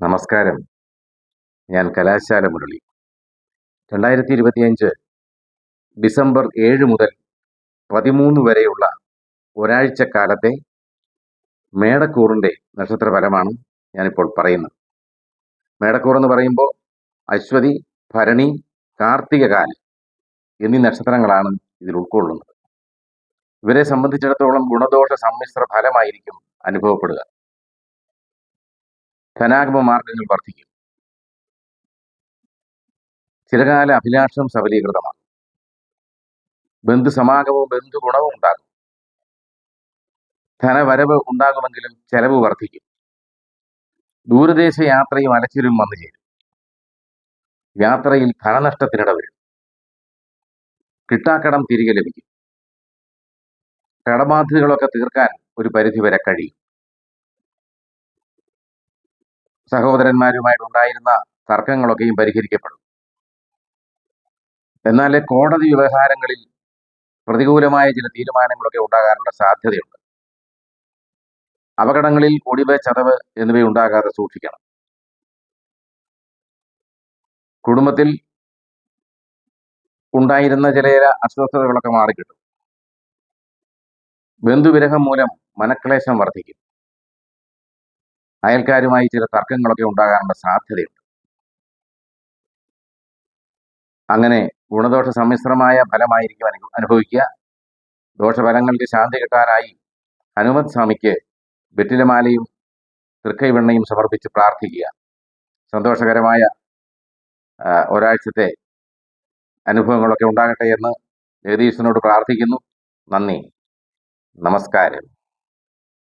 നമസ്കാരം. ഞാൻ കലാശാല മുരളി. രണ്ടായിരത്തി ഇരുപത്തിയഞ്ച് ഡിസംബർ ഏഴ് മുതൽ പതിമൂന്ന് വരെയുള്ള ഒരാഴ്ച ഒരാഴ്ചക്കാലത്തെ മേടക്കൂറിന്റെ നക്ഷത്രഫലമാണ് ഞാനിപ്പോൾ പറയുന്നത്. മേടക്കൂർ എന്ന് പറയുമ്പോൾ അശ്വതി ഭരണി കാർത്തികകാലി എന്നീ നക്ഷത്രങ്ങളാണ് ഇതിൽ ഉൾക്കൊള്ളുന്നത്. ഇവരെ സംബന്ധിച്ചിടത്തോളം ഗുണദോഷ സമ്മിശ്ര ഫലമായിരിക്കും അനുഭവപ്പെടുക. ധനാഗമ മാർഗങ്ങൾ വർദ്ധിക്കും. ചിരകാല അഭിലാഷം സബലീകൃതമാണ് ബന്ധുസമാഗമവും ബന്ധുഗുണവും ഉണ്ടാകും. ധനവരവ് ഉണ്ടാകുമെങ്കിലും ചെലവ് വർദ്ധിക്കും. ദൂരദേശ യാത്രയും അലച്ചിലും വന്നു ചേരും. യാത്രയിൽ ധനനഷ്ടത്തിനിട വരും. കിട്ടാക്കടം തിരികെ ലഭിക്കും. കടബാധ്യതകളൊക്കെ തീർക്കാൻ ഒരു പരിധിവരെ കഴിയും. സഹോദരന്മാരുമായിട്ടുണ്ടായിരുന്ന തർക്കങ്ങളൊക്കെയും പരിഹരിക്കപ്പെടും. എന്നാൽ കോടതി വ്യവഹാരങ്ങളിൽ പ്രതികൂലമായ ചില തീരുമാനങ്ങളൊക്കെ ഉണ്ടാകാനുള്ള സാധ്യതയുണ്ട്. അപകടങ്ങളിൽ ഒടിവ് ചതവ് എന്നിവ ഉണ്ടാകാതെ സൂക്ഷിക്കണം. കുടുംബത്തിൽ ഉണ്ടായിരുന്ന ചില അസ്വസ്ഥതകളൊക്കെ മാറിക്കിട്ടും. ബന്ധുവിരഹം മൂലം മനക്ലേശം വർദ്ധിക്കും. അയൽക്കാരുമായി ചില തർക്കങ്ങളൊക്കെ ഉണ്ടാകാനുള്ള സാധ്യതയുണ്ട്. അങ്ങനെ ഗുണദോഷ സമ്മിശ്രമായ ഫലമായിരിക്കും അനു അനുഭവിക്കുക. ദോഷഫലങ്ങൾക്ക് ശാന്തി കിട്ടാനായി ഹനുമത് സ്വാമിക്ക് വെറ്റിലമാലയും തൃക്കൈവെണ്ണയും സമർപ്പിച്ച് പ്രാർത്ഥിക്കുക. സന്തോഷകരമായ ഒരാഴ്ചത്തെ അനുഭവങ്ങളൊക്കെ ഉണ്ടാകട്ടെ എന്ന് ജഗദീശനോട് പ്രാർത്ഥിക്കുന്നു. നന്ദി. നമസ്കാരം.